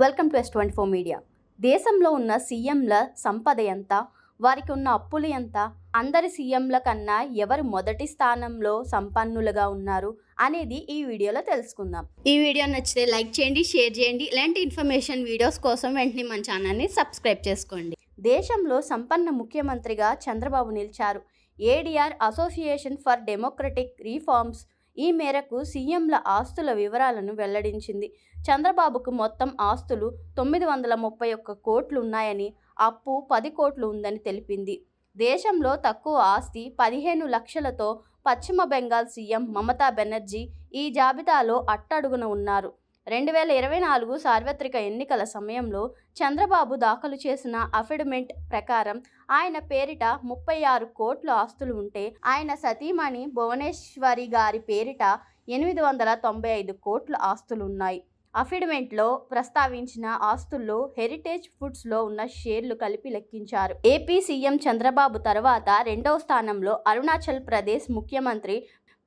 Welcome to S twenty four media దేశంలో ఉన్న సీఎంల సంపద ఎంత? వారికి ఉన్న అప్పులు ఎంత? అందరి సీఎంల కన్నా ఎవరు మొదటి స్థానంలో సంపన్నులుగా ఉన్నారు అనేది ఈ వీడియోలో తెలుసుకుందాం. ఈ వీడియో నచ్చితే లైక్ చేయండి షేర్ చేయండి. ఇలాంటి ఇన్ఫర్మేషన్ వీడియోస్ కోసం వెంటనే మన ఛానల్ని సబ్స్క్రైబ్ చేసుకోండి. దేశంలో సంపన్న ముఖ్యమంత్రిగా చంద్రబాబు నిలిచారు. ADR association for democratic reforms ఈ మేరకు సీఎంల ఆస్తుల వివరాలను వెల్లడించింది. చంద్రబాబుకు మొత్తం ఆస్తులు తొమ్మిది వందల ముప్పై ఒక్క కోట్లు ఉన్నాయని అప్పు పది కోట్లు ఉందని తెలిపింది. దేశంలో తక్కువ ఆస్తి పదిహేను లక్షలతో పశ్చిమ బెంగాల్ సీఎం మమతా బెనర్జీ ఈ జాబితాలో అట్టడుగున ఉన్నారు. రెండు వేల ఇరవై నాలుగు సార్వత్రిక ఎన్నికల సమయంలో చంద్రబాబు దాఖలు చేసిన అఫిడమెంట్ ప్రకారం ఆయన పేరిట ముప్పై ఆరు కోట్ల ఆస్తులు ఉంటే ఆయన సతీమణి భువనేశ్వరి గారి పేరిట ఎనిమిది వందల తొంభై ఐదు కోట్ల ఆస్తులు ఉన్నాయి. అఫిడమెంట్లో ప్రస్తావించిన ఆస్తుల్లో హెరిటేజ్ ఫుడ్స్లో ఉన్న షేర్లు కలిపి లెక్కించారు. ఏపీ సీఎం చంద్రబాబు తర్వాత రెండవ స్థానంలో అరుణాచల్ ప్రదేశ్ ముఖ్యమంత్రి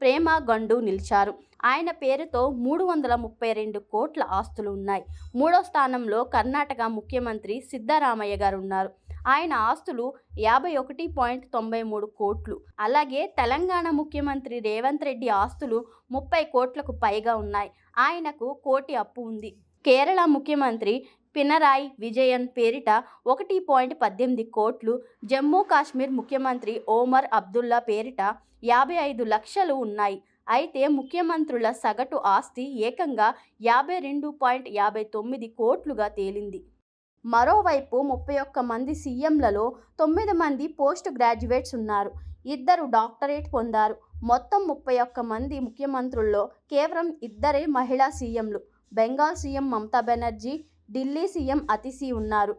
ప్రేమ గండు నిలిచారు. ఆయన పేరుతో మూడు వందల ముప్పై రెండు కోట్ల ఆస్తులు ఉన్నాయి. మూడో స్థానంలో కర్ణాటక ముఖ్యమంత్రి సిద్ధరామయ్య గారు ఉన్నారు ఆయన ఆస్తులు యాభై ఒకటి పాయింట్ తొంభై మూడు కోట్లు. అలాగే తెలంగాణ ముఖ్యమంత్రి రేవంత్ రెడ్డి ఆస్తులు ముప్పై కోట్లకు పైగా ఉన్నాయి. ఆయనకు కోటి అప్పు ఉంది. కేరళ ముఖ్యమంత్రి పినరాయి విజయన్ పేరిట ఒకటి పాయింట్ పద్దెనిమిది కోట్లు జమ్మూ కాశ్మీర్ ముఖ్యమంత్రి ఓమర్ అబ్దుల్లా పేరిట యాభై ఐదు లక్షలు ఉన్నాయి. అయితే ముఖ్యమంత్రుల సగటు ఆస్తి ఏకంగా యాభై రెండు పాయింట్ యాభై తొమ్మిది కోట్లుగా తేలింది. మరోవైపు ముప్పై ఒక్క మంది సీఎంలలో తొమ్మిది మంది పోస్ట్ గ్రాడ్యుయేట్స్ ఉన్నారు. ఇద్దరు డాక్టరేట్ పొందారు. మొత్తం ముప్పై ఒక్క మంది ముఖ్యమంత్రుల్లో కేవలం ఇద్దరే మహిళా సీఎంలు. బెంగాల్ సీఎం మమతా బెనర్జీ ఢిల్లీ సీఎం అతిశీ ఉన్నారు.